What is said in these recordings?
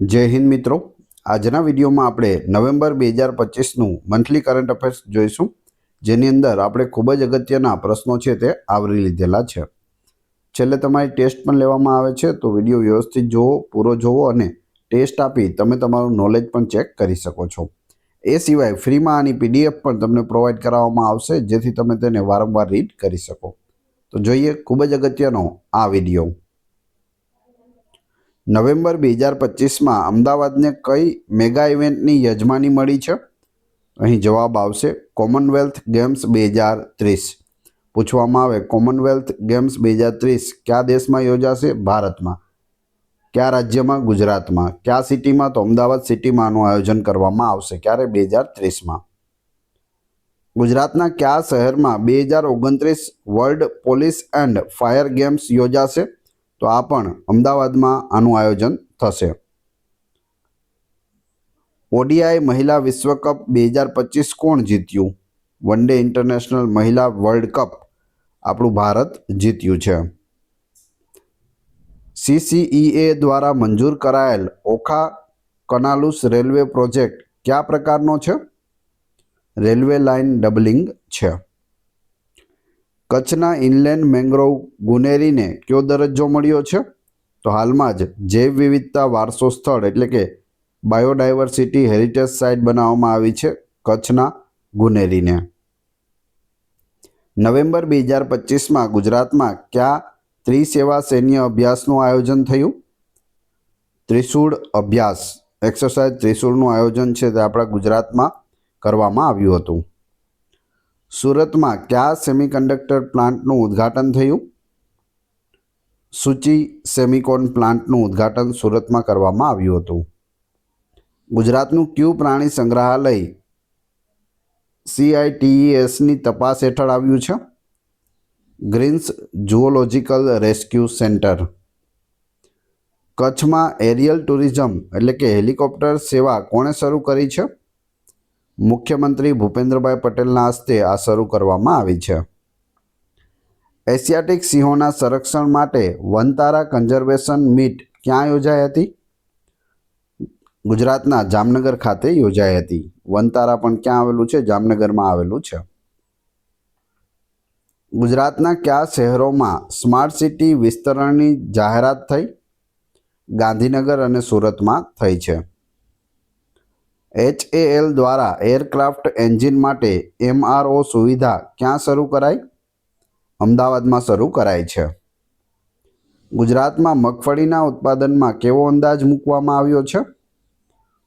જય હિન્દ મિત્રો. આજના વિડીયોમાં આપણે નવેમ્બર બે હજાર પચીસનું મંથલી કરંટ અફેર્સ જોઈશું, જેની અંદર આપણે ખૂબ જ અગત્યના પ્રશ્નો છે તે આવરી લીધેલા છે. છેલ્લે તમારી ટેસ્ટ પણ લેવામાં આવે છે, તો વીડિયો વ્યવસ્થિત જોવો, પૂરો જોવો અને ટેસ્ટ આપી તમે તમારું નોલેજ પણ ચેક કરી શકો છો. એ સિવાય ફ્રીમાં આની પીડીએફ પણ તમને પ્રોવાઈડ કરાવવામાં આવશે, જેથી તમે તેને વારંવાર રીડ કરી શકો. તો જોઈએ, ખૂબ જ અગત્યનો આ વીડિયો. નવેમ્બર બે હજાર પચીસમાં અમદાવાદને કઈ મેગા ઇવેન્ટની યજમાની મળી છે? અહીં જવાબ આવશે કોમનવેલ્થ ગેમ્સ બે હજાર ત્રીસ. પૂછવામાં આવે કોમનવેલ્થ ગેમ્સ બે હજાર ત્રીસ કયા દેશમાં યોજાશે? ભારતમાં. કયા રાજ્યમાં? ગુજરાતમાં. કયા સિટીમાં? તો અમદાવાદ સિટીમાં આનું આયોજન કરવામાં આવશે. ક્યારે? બે હજાર ત્રીસમાં. ગુજરાતના કયા શહેરમાં બે હજાર ઓગણત્રીસ world police and fire games યોજાશે? તો આ પણ અમદાવાદમાં આનું આયોજન થશે. ઓડીઆઈ મહિલા વિશ્વકપ બે હજાર પચીસ કોણ જીત્યું? વન ડે ઇન્ટરનેશનલ મહિલા વર્લ્ડ કપ આપણું ભારત જીત્યું છે. સીસીઈએ દ્વારા મંજૂર કરાયેલ ઓખા કનાલુસ રેલવે પ્રોજેક્ટ કયા પ્રકારનો છે? રેલવે લાઇન ડબલિંગ છે. કચ્છના ઇનલેન્ડ મેંગ્રોવ ગુનેરીને કયો દરજ્જો મળ્યો છે? તો હાલમાં જ જૈવ વિવિધતા વારસો સ્થળ એટલે કે બાયોડાયવર્સિટી હેરિટેજ સાઇટ બનાવવામાં આવી છે કચ્છના ગુનેરીને. નવેમ્બર બે હજાર પચીસમાં ગુજરાતમાં કયા ત્રિસેવા સૈન્ય અભ્યાસનું આયોજન થયું? ત્રિશૂળ અભ્યાસ. એક્સરસાઇઝ ત્રિશૂળનું આયોજન છે તે આપણા ગુજરાતમાં કરવામાં આવ્યું હતું. સુરતમાં કયા સેમિકન્ડક્ટર પ્લાન્ટનું ઉદ્ઘાટન થયું? સૂચિ સેમિકોન પ્લાન્ટનું ઉદ્ઘાટન સુરતમાં કરવામાં આવ્યું હતું. ગુજરાતનું ક્યુ પ્રાણી સંગ્રહાલય સીઆઈટીઈએસની તપાસ હેઠળ આવ્યું છે. Greens zoological rescue centre. કચ્છમાં એરિયલ ટુરિઝમ એટલે કે હેલિકોપ્ટર સેવા કોણે શરૂ કરી છે? મુખ્યમંત્રી ભૂપેન્દ્રભાઈ પટેલના હસ્તે આ શરૂ કરવામાં આવી છે. એશિયાટિક સિંહોના સંરક્ષણ માટે વનતારા કન્ઝર્વેશન મીટ ક્યાં યોજાઈ હતી? ગુજરાતના જામનગર ખાતે યોજાઈ હતી. વનતારા પણ ક્યાં આવેલું છે? જામનગરમાં આવેલું છે. ગુજરાતના કયા શહેરોમાં સ્માર્ટ સિટી વિસ્તરણની જાહેરાત થઈ? ગાંધીનગર અને સુરતમાં થઈ છે. એચએએલ દ્વારા એરક્રાફ્ટ એન્જિન માટે એમઆરઓ સુવિધા ક્યાં શરૂ કરાઈ? અમદાવાદમાં શરૂ કરાઈ છે. ગુજરાતમાં મગફળીના ઉત્પાદનમાં કેવો અંદાજ મૂકવામાં આવ્યો છે?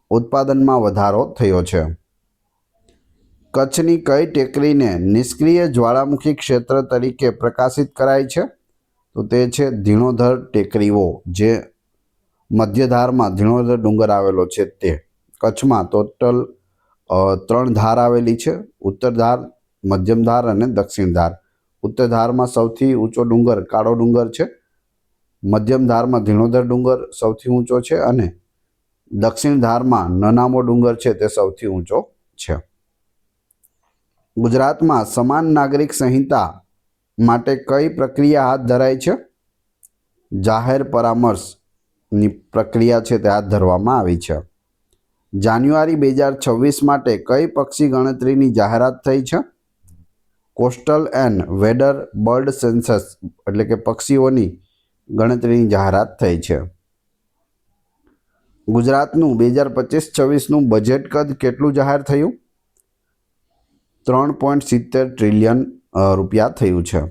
ઉત્પાદનમાં વધારો થયો છે. કચ્છની કઈ ટેકરીને નિષ્ક્રિય જ્વાળામુખી ક્ષેત્ર તરીકે પ્રકાશિત કરાઈ છે? તો તે છે ધીણોધર ટેકરીઓ, જે મધ્યધારમાં ધીણોધર ડુંગર આવેલો છે તે. કચ્છમાં ટોટલ ત્રણ ધાર આવેલી છે. ઉત્તર ધાર, મધ્યમ ધાર અને દક્ષિણ ધાર. ઉત્તર ધારમાં સૌથી ઊંચો ડુંગર કાળો ડુંગર છે. મધ્યમ ધારમાં ધીણોધર ડુંગર સૌથી ઊંચો છે અને દક્ષિણ ધારમાં નનામો ડુંગર છે તે સૌથી ઊંચો છે. ગુજરાતમાં સમાન નાગરિક સંહિતા માટે કઈ પ્રક્રિયા હાથ ધરાય છે? જાહેર પરામર્શની પ્રક્રિયા છે તે હાથ ધરવામાં આવી છે. જાન્યુઆરી બે હજાર છવ્વીસ માટે કઈ પક્ષી ગણતરીની જાહેરાત થઈ છે? Coastal and wader bird census એટલે કે પક્ષીઓની ગણતરીની જાહેરાત થઈ છે. ગુજરાતનું બે હજાર પચીસ છવ્વીસનું બજેટ કદ કેટલું જાહેર થયું? ત્રણ પોઈન્ટ સિત્તેર ટ્રિલિયન રૂપિયા થયું છે.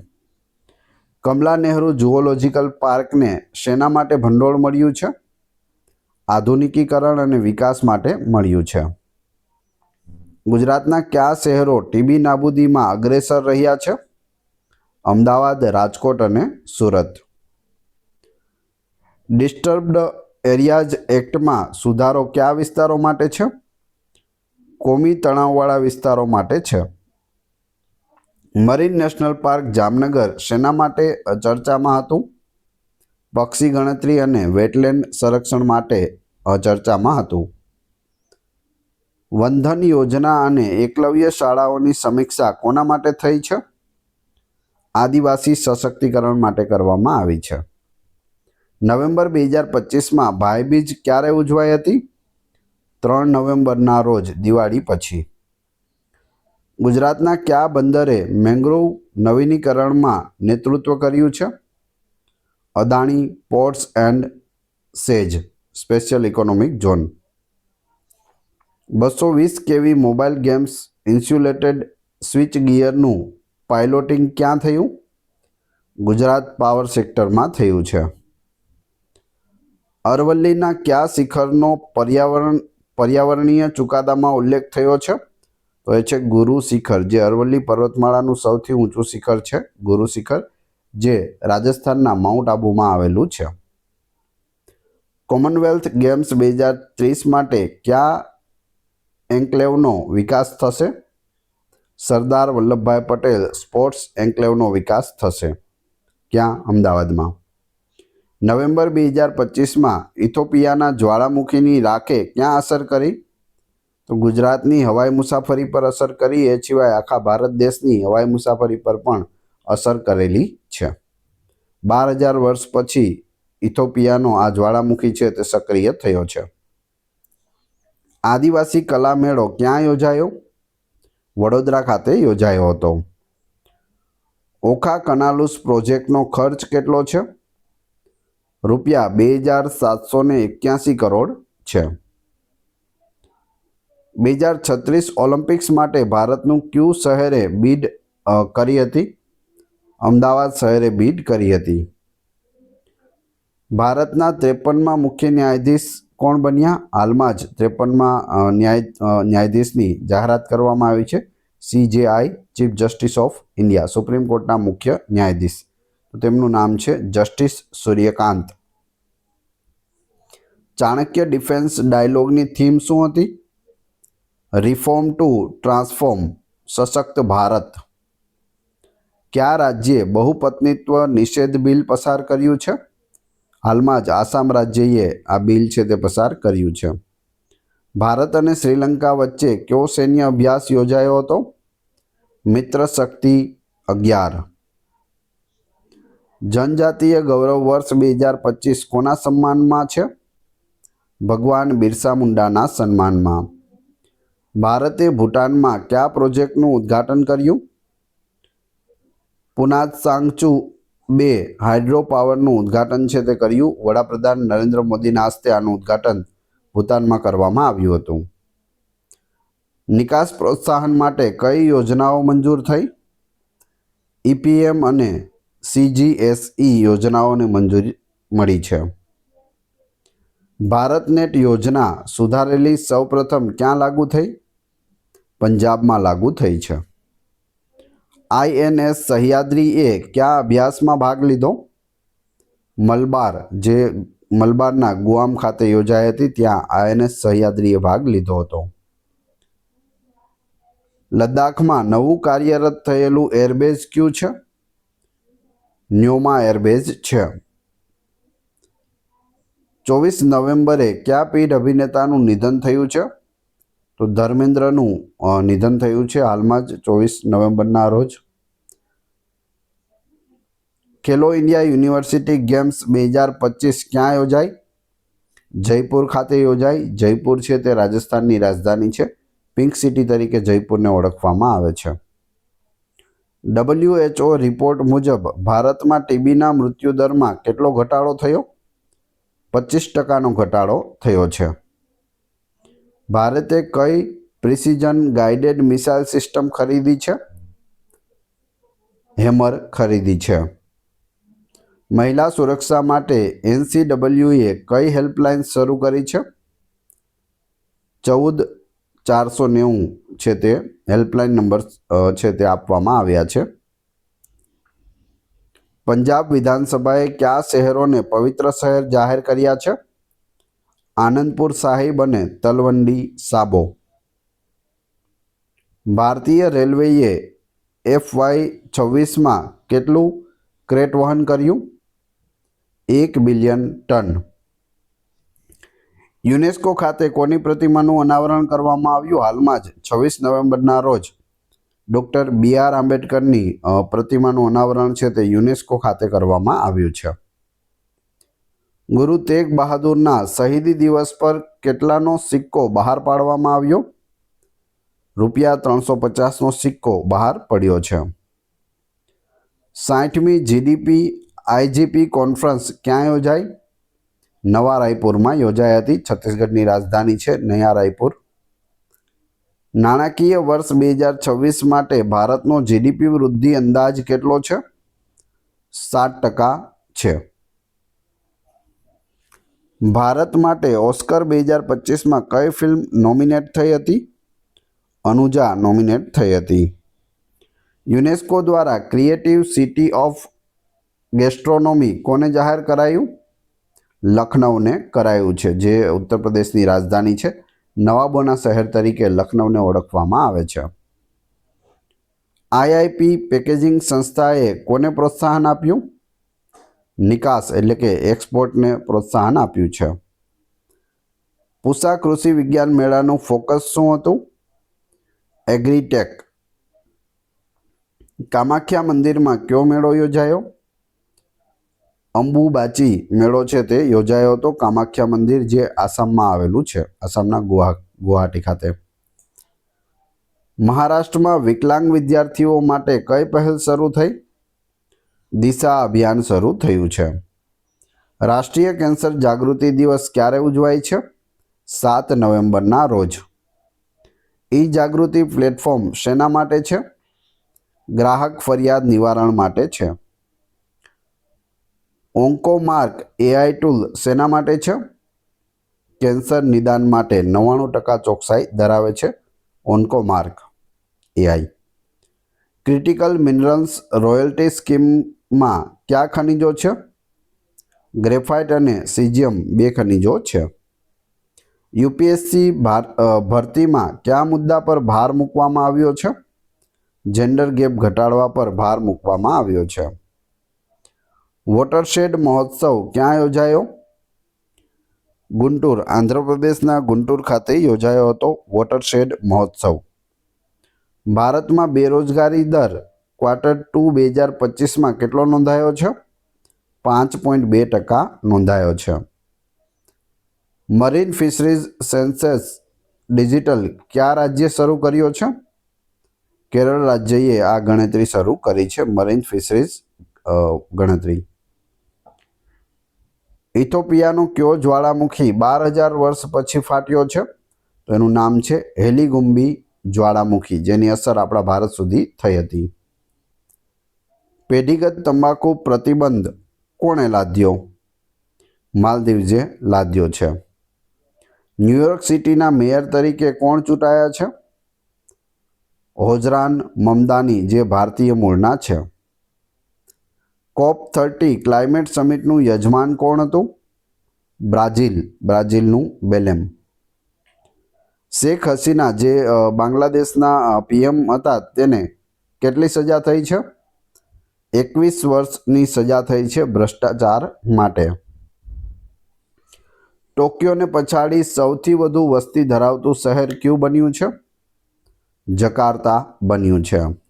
કમલા નહેરુ જુઓલોજિકલ પાર્કને શેના માટે ભંડોળ મળ્યું છે? આધુનિકીકરણ અને વિકાસ માટે મળ્યું છે. ગુજરાતના કયા શહેરો ટીબી નાબૂદીમાં અગ્રેસર રહ્યા છે? અમદાવાદ, રાજકોટ અને સુરત. ડિસ્ટર્બ્ડ એરિયાઝ એક્ટમાં સુધારો કયા વિસ્તારો માટે છે? કોમી તણાવવાળા વિસ્તારો માટે છે. મરીન નેશનલ પાર્ક જામનગર શેના માટે ચર્ચામાં હતું? પક્ષી ગણતરી અને વેટલેન્ડ સંરક્ષણ માટે ચર્ચામાં હતું. વંધન યોજના અને એકલવ્ય શાળાઓની સમીક્ષા કોના માટે થઈ છે? આદિવાસી સશક્તિકરણ માટે કરવામાં આવી છે. નવેમ્બર બે હજાર પચીસમાં ભાઈબીજ ક્યારે ઉજવાઈ હતી? ત્રણ નવેમ્બરના રોજ દિવાળી પછી. ગુજરાતના કયા બંદરે મેંગ્રોવ નવીનીકરણમાં નેતૃત્વ કર્યું છે? Adani ports and SEZ, special economic zone. બસો વીસ KV mobile games insulated switch ગિયરનું piloting ક્યાં થયું? ગુજરાત પાવર સેક્ટરમાં થયું છે. અરવલ્લીના કયા શિખરનો પર્યાવરણ, પર્યાવરણીય ચુકાદામાં ઉલ્લેખ થયો છે? તો એ છે ગુરુ શિખર, જે અરવલ્લી પર્વતમાળાનું સૌથી ઊંચું શિખર છે, ગુરુ શિખર. જે રાજસ્થાનના માઉન્ટ આબુમાં આવેલું છે. કોમનવેલ્થ ગેમ્સ બે હજાર ત્રીસ માટે કયા એન્કલેવનો વિકાસ થશે? સરદાર વલ્લભભાઈ પટેલ સ્પોર્ટ્સ એન્કલેવનો વિકાસ થશે. ક્યાં? અમદાવાદમાં. નવેમ્બર બે હજાર પચીસમાં ઇથોપિયાના જ્વાળામુખીની રાકે ક્યાં અસર કરી? તો ગુજરાતની હવાઈ મુસાફરી પર અસર કરી, એ સિવાય આખા ભારત દેશની હવાઈ મુસાફરી પર પણ અસર કરેલી છે. બાર હજાર વર્ષ પછી ઇથોપિયાનો આ જ્વાળામુખી છે તે સક્રિય થયો છે. આદિવાસી કલા મેળો ક્યાં યોજાયો? વડોદરા ખાતે યોજાયો હતો. ઓખા કનાલુસ પ્રોજેક્ટનો ખર્ચ કેટલો છે? રૂપિયા બે હજાર સાતસો ને એક્યાસી કરોડ છે. બે હજાર છત્રીસ ઓલિમ્પિક્સ માટે ભારતનું ક્યુ શહેરે બીડ કરી હતી? અમદાવાદ શહેરે બીડ કરી હતી. ભારતના ત્રેપનમાં મુખ્ય ન્યાયાધીશ કોણ બન્યા? હાલમાં જ ત્રેપનમાં ન્યાય ન્યાયાધીશની જાહેરાત કરવામાં આવી છે. CJI chief justice of India supreme કોર્ટના મુખ્ય ન્યાયાધીશ. તો તેમનું નામ છે જસ્ટિસ સૂર્યકાંત ચાણક્ય ડિફેન્સ ડાયલોગની થીમ શું હતી? રિફોર્મ ટુ ટ્રાન્સફોર્મ સશક્ત ભારત. કયા રાજ્યે બહુપત્નીત્વ નિષેધ બિલ પસાર કર્યું છે? હાલમાં જ આસામ રાજ્યએ આ બિલ છે તે પસાર કર્યું છે. ભારત અને શ્રીલંકા વચ્ચે કયો સૈન્ય અભ્યાસ યોજાયો હતો? મિત્ર શક્તિ અગિયાર. જનજાતીય ગૌરવ વર્ષ બે હજાર પચીસ કોના સન્માનમાં છે? ભગવાન બિરસા મુંડાના સન્માનમાં. ભારતે ભૂટાનમાં કયા પ્રોજેક્ટનું ઉદ્ઘાટન કર્યું? પુનાત સાંગચુ બે હાઇડ્રો પાવરનું ઉદ્ઘાટન છે તે કર્યું. વડાપ્રધાન નરેન્દ્ર મોદીના હસ્તે આનું ઉદ્ઘાટન ભૂતાનમાં કરવામાં આવ્યું હતું. નિકાસ પ્રોત્સાહન માટે કઈ યોજનાઓ મંજૂર થઈ? ઈપીએમ અને સીજીએસઈ યોજનાઓને મંજૂરી મળી છે. ભારતનેટ યોજના સુધારેલી સૌપ્રથમ ક્યાં લાગુ થઈ? પંજાબમાં લાગુ થઈ છે. આઈએનએસ સહ્યાદ્રીએ કયા અભ્યાસમાં ભાગ લીધો? મલબાર, જે મલબારના ગુઆમ ખાતે યોજાઈ હતી, ત્યાં આઈએનએસ સહ્યાદ્રીએ ભાગ લીધો હતો. લદ્દાખમાં નવું કાર્યરત થયેલું એરબેઝ ક્યુ છે? ન્યોમા એરબેઝ છે. ચોવીસ નવેમ્બરે કયા પીઢ અભિનેતાનું નિધન થયું છે? તો ધર્મેન્દ્રનું નિધન થયું છે હાલમાં જ ચોવીસ નવેમ્બરના રોજ. ખેલો ઇન્ડિયા યુનિવર્સિટી ગેમ્સ બે હજાર પચીસ ક્યાં યોજાઈ જયપુર ખાતે યોજાઈ જયપુર છે તે રાજસ્થાનની રાજધાની છે. પિંક સિટી તરીકે જયપુરને ઓળખવામાં આવે છે. ડબલ્યુએચઓ રિપોર્ટ મુજબ ભારતમાં ટીબીના મૃત્યુદરમાં કેટલો ઘટાડો થયો? પચીસ ટકાનો ઘટાડો થયો છે. ભારતે કઈ પ્રિસિઝન ગાઇડેડ મિસાઇલ સિસ્ટમ ખરીદી છે? હેમર ખરીદી છે. મહિલા સુરક્ષા માટે એનસીડબલ્યુએ કઈ હેલ્પલાઇન શરૂ કરી છે? ચૌદ ચારસો નેવું છે તે હેલ્પલાઇન નંબર છે તે આપવામાં આવ્યા છે. પંજાબ વિધાનસભાએ કયા શહેરોને પવિત્ર શહેર જાહેર કર્યા છે? આનંદપુર સાહિબ અને તલવંડી સાબો. ભારતીય રેલવેએ એફવાય છવ્વીસમાં કેટલું ક્રેટ વહન કર્યું? એક બિલિયન ટન. યુનેસ્કો ખાતે કોની પ્રતિમાનું અનાવરણ કરવામાં આવ્યું? હાલમાં જ, છવ્વીસ નવેમ્બરના રોજ. ડૉક્ટર બી આર આંબેડકરની પ્રતિમાનું અનાવરણ છે તે યુનેસ્કો ખાતે કરવામાં આવ્યું છે. ગુરુ તેગ બહાદુરના શહીદી દિવસ પર કેટલાનો સિક્કો બહાર પાડવામાં આવ્યો? રૂપિયા ત્રણસો પચાસનો સિક્કો બહાર પડ્યો છે. સાઠમી જીડીપી આઈજીપી કોન્ફરન્સ ક્યાં યોજાઈ? નવા રાયપુરમાં યોજાઈ હતી. છત્તીસગઢની રાજધાની છે નયા રાયપુર. નાણાકીય વર્ષ બે હજાર છવ્વીસ માટે ભારતનો જીડીપી વૃદ્ધિ અંદાજ કેટલો છે? સાત ટકા છે. ભારત માટે ઓસ્કર બે હજાર પચીસમાં કઈ ફિલ્મ નોમિનેટ થઈ હતી? અનુજા નોમિનેટ થઈ હતી. યુનેસ્કો દ્વારા ક્રિએટિવ સિટી ઓફ ગેસ્ટ્રોનોમી કોને જાહેર કરાયું? લખનૌને કરાયું છે, જે ઉત્તર પ્રદેશની રાજધાની છે. નવાબોના શહેર તરીકે લખનૌને ઓળખવામાં આવે છે. આઈઆઈપી પેકેજિંગ સંસ્થાએ કોને પ્રોત્સાહન આપ્યું? નિકાસ એટલે કે એક્સપોર્ટને પ્રોત્સાહન આપ્યું છે. પૂસા કૃષિ વિજ્ઞાન મેળાનું ફોકસ શું હતું? એગ્રીટેક. કામાખ્યા મંદિરમાં કયો મેળો યોજાયો? અંબુબાચી મેળો છે તે, યોજાયો હતો કામાખ્યા મંદિર જે આસામમાં આવેલું છે, આસામના ગુવા ગુવાહાટી ખાતે. મહારાષ્ટ્રમાં વિકલાંગ વિદ્યાર્થીઓ માટે કઈ પહેલ શરૂ થઈ? દિશા અભિયાન શરૂ થયું છે. રાષ્ટ્રીય કેન્સર જાગૃતિ દિવસ ક્યારે ઉજવાય છે? સાત નવેમ્બરના રોજ. ઈ જાગૃતિ પ્લેટફોર્મ શેના માટે છે? ગ્રાહક ફરિયાદ નિવારણ માટે છે. ઓન્કોમાર્ક એઆઈ ટૂલ શેના માટે છે? કેન્સર નિદાન માટે નવ્વાણું ટકા ચોકસાઈ ધરાવે છે OncoMark AI. Critical minerals royalty સ્કીમમાં કયા ખનિજો છે? ગ્રેફાઇટ અને સિજિયમ બે ખનિજો છે. યુપીએસસી ભરતીમાં કયા મુદ્દા પર ભાર મૂકવામાં આવ્યો છે? જેન્ડર ગેપ ઘટાડવા પર ભાર મૂકવામાં આવ્યો છે. વોટરશેડ મહોત્સવ ક્યાં યોજાયો? ગુંટુર, આંધ્રપ્રદેશના ગુંટુર ખાતે યોજાયો હતો વોટરશેડ મહોત્સવ. ભારતમાં બેરોજગારી દર ક્વાર્ટર ટુ બે હજાર પચીસમાં કેટલો નોંધાયો છે? પાંચ પોઈન્ટ બે ટકા નોંધાયો છે. મરીન ફિશરીઝ સેન્સસ ડિજિટલ કયા રાજ્ય શરૂ કર્યો છે? કેરળ રાજ્યએ આ ગણતરી શરૂ કરી છે મરીન ફિશરીઝ ગણતરી. ઇથોપિયાનો કયો જ્વાળામુખી બાર હજાર વર્ષ પછી ફાટ્યો છે? તો એનું નામ છે હેલીગુંબી જ્વાળામુખી, જેની અસર આપણા ભારત સુધી થઈ હતી. પેઢીગત તંબાકુ પ્રતિબંધ કોણે લાદ્યો? માલદીવજે લાદ્યો છે. ન્યુયોર્ક સિટીના મેયર તરીકે કોણ ચૂંટાયા છે? હોજરાન મમદાની, જે ભારતીય મૂળના છે. કોપ થર્ટી ક્લાઇમેટ સમિટનું યજમાન કોણ હતું? બ્રાઝિલ. બ્રાઝિલનું બેલેમ. શેખ હસીના જે બાંગ્લાદેશના પીએમ હતા તેને કેટલી સજા થઈ છે? એકવીસ વર્ષની સજા થઈ છે ભ્રષ્ટાચાર માટે. ટોક્યોને પછાડી સૌથી વધુ વસ્તી ધરાવતું શહેર ક્યું બન્યું છે? જકાર્તા બન્યું છે.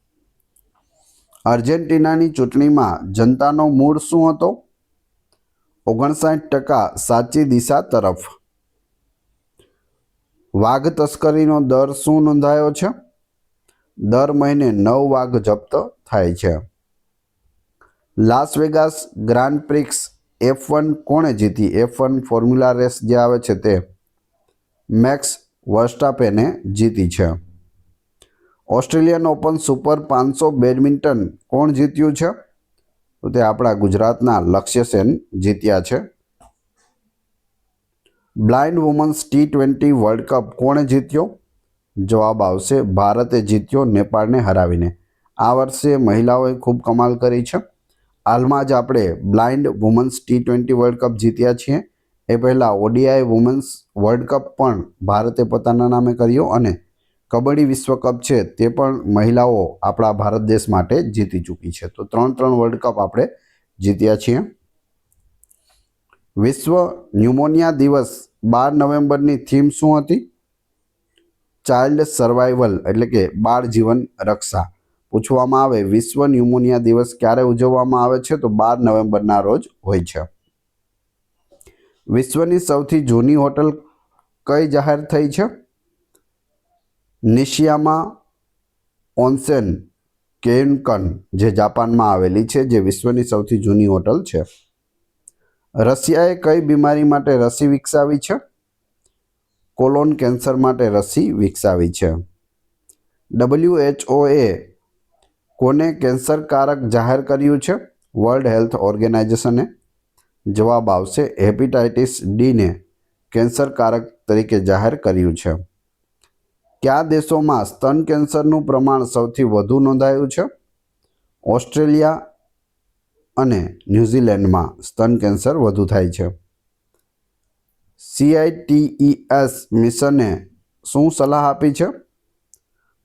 અર્જેન્ટિનાની ચૂંટણીમાં જનતાનો મૂળ શું હતો? ઓગણસાઠ ટકા સાચી દિશા તરફ. વાઘ તસ્કરીનો દર શું નોંધાયો છે? દર મહિને નવ વાઘ જપ્ત થાય છે. Las Vegas grand prix F one કોણે જીતી? એફ વન ફોર્મ્યુલા રેસ જે આવે છે તે મેક્સ વર્સ્ટાપેને જીતી છે. ઓસ્ટ્રેલિયન ઓપન સુપર પાંચસો બેડમિન્ટન કોણ જીત્યું છે? તો તે આપણા ગુજરાતના લક્ષ્ય સેન જીત્યા છે. Blind women's T twenty world cup કોણે જીત્યો? જવાબ આવશે, ભારતે જીત્યો નેપાળને હરાવીને. આ વર્ષે મહિલાઓએ ખૂબ કમાલ કરી છે. હાલમાં જ આપણે blind women's T twenty world cup જીત્યા છીએ. એ પહેલાં ઓડીઆઈ વુમન્સ વર્લ્ડ કપ પણ ભારતે પોતાના નામે કર્યો અને કબડ્ડી વિશ્વકપ છે તે પણ મહિલાઓ આપણા ભારત દેશ માટે જીતી ચૂકી છે. તો ત્રણ ત્રણ વર્લ્ડ કપ આપણે જીત્યા છીએ. વિશ્વ ન્યુમોનિયા દિવસ બાર નવેમ્બરની થીમ શું હતી? ચાઇલ્ડ સર્વાઈવલ એટલે કે બાળ જીવન રક્ષા. પૂછવામાં આવે વિશ્વ ન્યુમોનિયા દિવસ ક્યારે ઉજવવામાં આવે છે? તો બાર નવેમ્બરના રોજ હોય છે. વિશ્વની સૌથી જૂની હોટલ કઈ જાહેર થઈ છે? નિશિયામાં ઓન્સેન કેન્કન, જે જાપાનમાં આવેલી છે, જે વિશ્વની સૌથી જૂની હોટલ છે. રશિયાએ કઈ બીમારી માટે રસી વિકસાવી છે? કોલોન કેન્સર માટે રસી વિકસાવી છે. ડબલ્યુએચઓએ કોને કેન્સરકારક જાહેર કર્યું છે? વર્લ્ડ હેલ્થ ઓર્ગેનાઇઝેશને જવાબ આવશે હેપેટાઇટિસ ડીને કેન્સરકારક તરીકે જાહેર કર્યું છે. કયા દેશોમાં સ્તન કેન્સરનું પ્રમાણ સૌથી વધુ નોંધાયું છે? ઓસ્ટ્રેલિયા અને ન્યૂઝીલેન્ડમાં સ્તન કેન્સર વધુ થાય છે. સીઆઈટીઈએસ મિશને શું સલાહ આપી છે?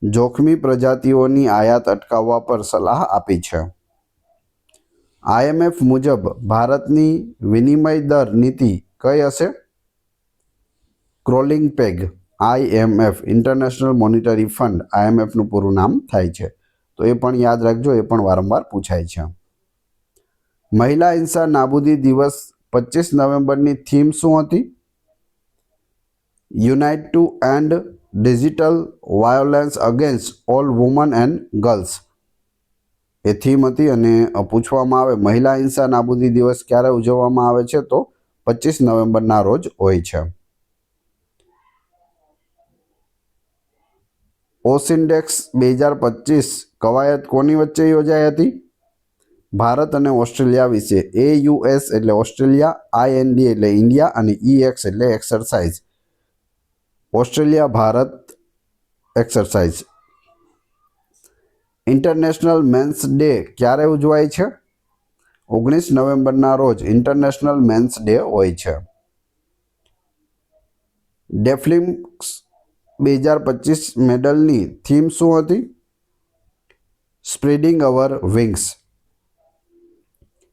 જોખમી પ્રજાતિઓની આયાત અટકાવવા પર સલાહ આપી છે. આઈએમએફ મુજબ ભારતની વિનિમય દર નીતિ કઈ હશે? Crawling peg IMF international monetary fund આઈએમએફનું પૂરું નામ થાય છે. તો એ પણ યાદ રાખજો, એ પણ વારંવાર પૂછાય છે. મહિલા હિંસા નાબૂદી દિવસ પચીસ નવેમ્બરની થીમ શું હતી? Unite to end digital violence against all women and girls. A theme હતી અને પૂછવામાં આવે, મહિલા હિંસા નાબૂદી દિવસ ક્યારે ઉજવવામાં આવે છે? તો પચીસ નવેમ્બરના રોજ હોય છે. ઓસિન્ડેક્સ બે હજાર પચીસ કવાયત કોની વચ્ચે યોજાઈ હતી? ભારત અને ઓસ્ટ્રેલિયા વિશે. એ યુએસ એટલે ઓસ્ટ્રેલિયા આઈએનડી એટલે ઇન્ડિયા અને ઈએક્સ એટલે exercise. Australia, Bharat, exercise. International men's day ક્યારે ઉજવાય છે? ઓગણીસ નવેમ્બરના રોજ ઇન્ટરનેશનલ મેન્સ ડે હોય છે. ડેફલિમ્સ બે હજાર પચીસ મેડલની થીમ શું હતી? સ્પ્રેડિંગ અવર વિંગ્સ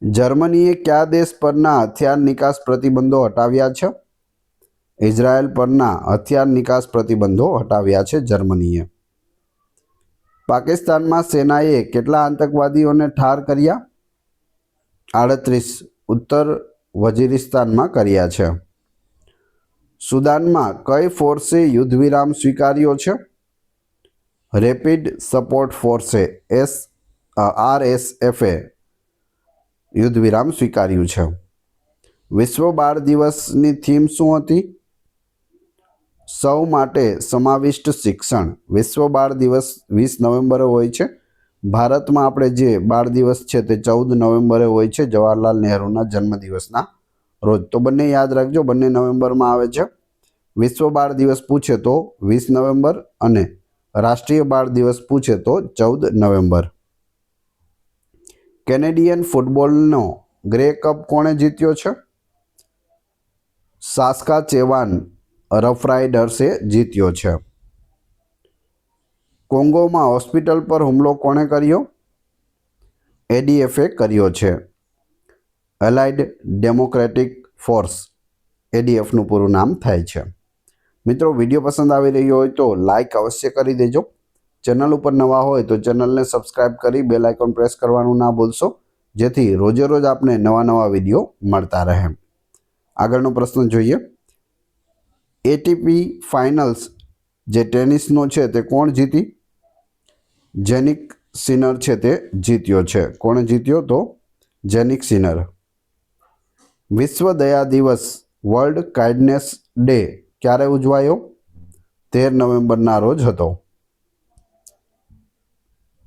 જર્મનીએ કયા દેશ પરના હથિયાર નિકાસ પ્રતિબંધો હટાવ્યા છે? ઇઝરાયલ પરના હથિયાર નિકાસ પ્રતિબંધો હટાવ્યા છે જર્મનીએ. પાકિસ્તાનમાં સેનાએ કેટલા આતંકવાદીઓને ઠાર કર્યા? આડત્રીસ. ઉત્તર વજીરિસ્તાનમાં કર્યા છે. સુદાનમાં કઈ ફોર્સે યુદ્ધ વિરામ સ્વીકાર્યો છે? રેપિડ સપોર્ટ ફોર્સે એસ આરએસએફે યુદ્ધ વિરામ સ્વીકાર્યું છે. વિશ્વ બાળ દિવસની થીમ શું હતી? સૌ માટે સમાવિષ્ટ શિક્ષણ. વિશ્વ બાળ દિવસ વીસ નવેમ્બરે હોય છે. ભારતમાં આપણે જે બાળ દિવસ છે તે ચૌદ નવેમ્બરે હોય છે. જવાહરલાલ નહેરુના જન્મદિવસના રોજ. તો બંને યાદ રાખજો, બંને નવેમ્બરમાં આવે છે. વિશ્વ બાળ દિવસ પૂછે તો વીસ નવેમ્બર અને રાષ્ટ્રીય બાળ દિવસ પૂછે તો ચૌદ નવેમ્બર. કેનેડિયન ફૂટબોલનો ગ્રે કપ કોણે જીત્યો છે? સાસ્કા ચેવાન રફ રાઇડર્સે જીત્યો છે. કોંગોમાં હોસ્પિટલ પર હુમલો કોણે કર્યો? એડીએફે કર્યો છે. એલાઇડ ડેમોક્રેટિક ફોર્સ એડીએફનું પૂરું નામ થાય છે. મિત્રો, વીડિયો પસંદ આવી રહ્યો હોય તો લાઇક અવશ્ય કરી દેજો. ચેનલ ઉપર નવા હોય તો ચેનલને સબસ્ક્રાઇબ કરી બેલ આઇકોન પ્રેસ કરવાનું ના ભૂલશો, જેથી રોજે રોજ આપને નવા નવા વીડિયો મળતા રહે. આગળનો પ્રશ્ન જોઈએ. એટીપી ફાઇનલ્સ જે ટેનિસનો છે તે કોણ જીતી? જેનિક સિનર છે તે જીત્યો છે. કોણે જીત્યો તો? જેનિક સિનર વિશ્વ દયા દિવસ વર્લ્ડ કાઇન્ડનેસ ડે ક્યારે ઉજવાયો? તેર નવેમ્બરના રોજ હતો.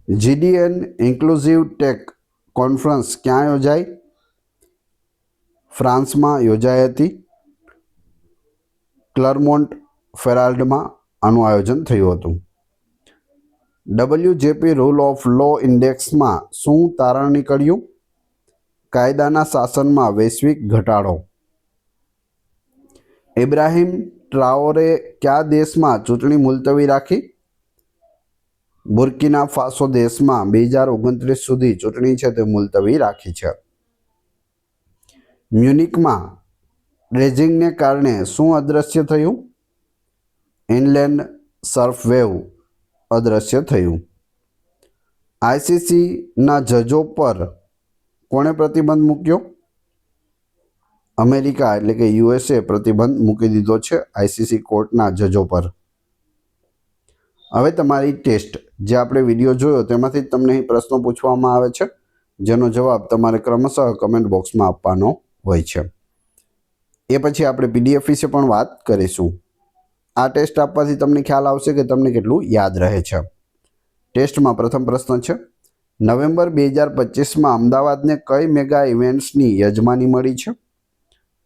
જીડીએન ઇન્ક્લુઝિવ ટેક કોન્ફરન્સ ક્યાં યોજાઈ? ફ્રાન્સમાં યોજાઈ હતી. ક્લરમોન્ટ ફેરાલ્ડમાં આનું આયોજન થયું હતું. ડબલ્યુજેપી રૂલ ઓફ લો ઇન્ડેક્સમાં શું તારણ નીકળ્યું? કાયદાના શાસનમાં વૈશ્વિક ઘટાડો. ઇબ્રાહિમ ટ્રાઓરે કયા દેશમાં ચૂંટણી મુલતવી રાખી? બુર્કિના ફાસો દેશમાં બે હજાર ઓગણત્રીસ સુધી ચૂંટણી છે તે મુલતવી રાખી છે. મ્યુનિકમાં ડ્રેજિંગને કારણે શું અદૃશ્ય થયું? ઇનલેન્ડ સર્ફ વેવ અદૃશ્ય થયું. આઈસીસીના જજો પર કોણે પ્રતિબંધ મૂક્યો? અમેરિકા એટલે કે યુએસએ પ્રતિબંધ મૂકી દીધો છે આઈસીસી કોર્ટના જજો પર. હવે તમારી ટેસ્ટ. જે આપણે વીડિયો જોયો તેમાંથી તમને પ્રશ્નો પૂછવામાં આવે છે, જેનો જવાબ તમારે ક્રમશઃ કમેન્ટ બોક્સમાં આપવાનો હોય છે. એ પછી આપણે પીડીએફ વિશે પણ વાત કરીશું. આ ટેસ્ટ આપવાથી તમને ખ્યાલ આવશે કે તમને કેટલું યાદ રહે છે. ટેસ્ટમાં પ્રથમ પ્રશ્ન છે નવેમ્બર બે હજાર પચીસમાં અમદાવાદને કઈ મેગા ઇવેન્ટ્સની યજમાની મળી છે?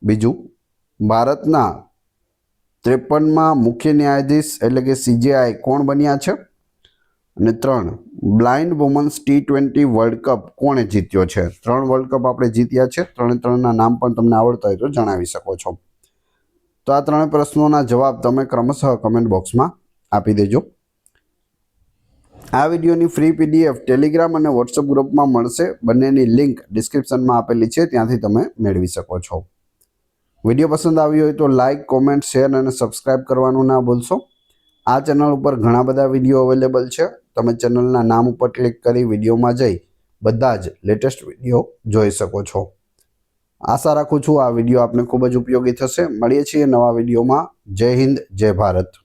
બીજું, ભારતના ત્રેપનમાં મુખ્ય ન્યાયાધીશ એટલે કે સીજેઆઈ કોણ બન્યા છે? અને ત્રણ, blind women's T twenty world cup કોણે જીત્યો છે? ત્રણ વર્લ્ડ કપ આપણે જીત્યા છે. ત્રણે ત્રણના નામ પણ તમને આવડતા હોય તો જણાવી શકો છો. તો આ ત્રણે પ્રશ્નોના જવાબ તમે ક્રમશઃ કમેન્ટ બોક્સમાં આપી દેજો. આ વિડીયોની ફ્રી પીડીએફ ટેલિગ્રામ અને વોટ્સઅપ ગ્રુપમાં મળશે. બંનેની લિંક ડિસ્ક્રિપ્શનમાં આપેલી છે, ત્યાંથી તમે મેળવી શકો છો. વીડિયો પસંદ આવ્યો હોય તો લાઇક કોમેન્ટ શેર અને સબસ્ક્રાઇબ કરવાનું ના ભૂલશો. આ ચેનલ ઉપર ઘણા બધા વીડિયો અવેલેબલ છે. તમે ચેનલના નામ ઉપર ક્લિક કરી વિડીયોમાં જઈ બધા જ લેટેસ્ટ વીડિયો જોઈ શકો છો. આશા રાખું છું આ વીડિયો આપને ખૂબ જ ઉપયોગી થશે. મળીએ છીએ નવા વિડીયોમાં. જય હિન્દ, જય ભારત.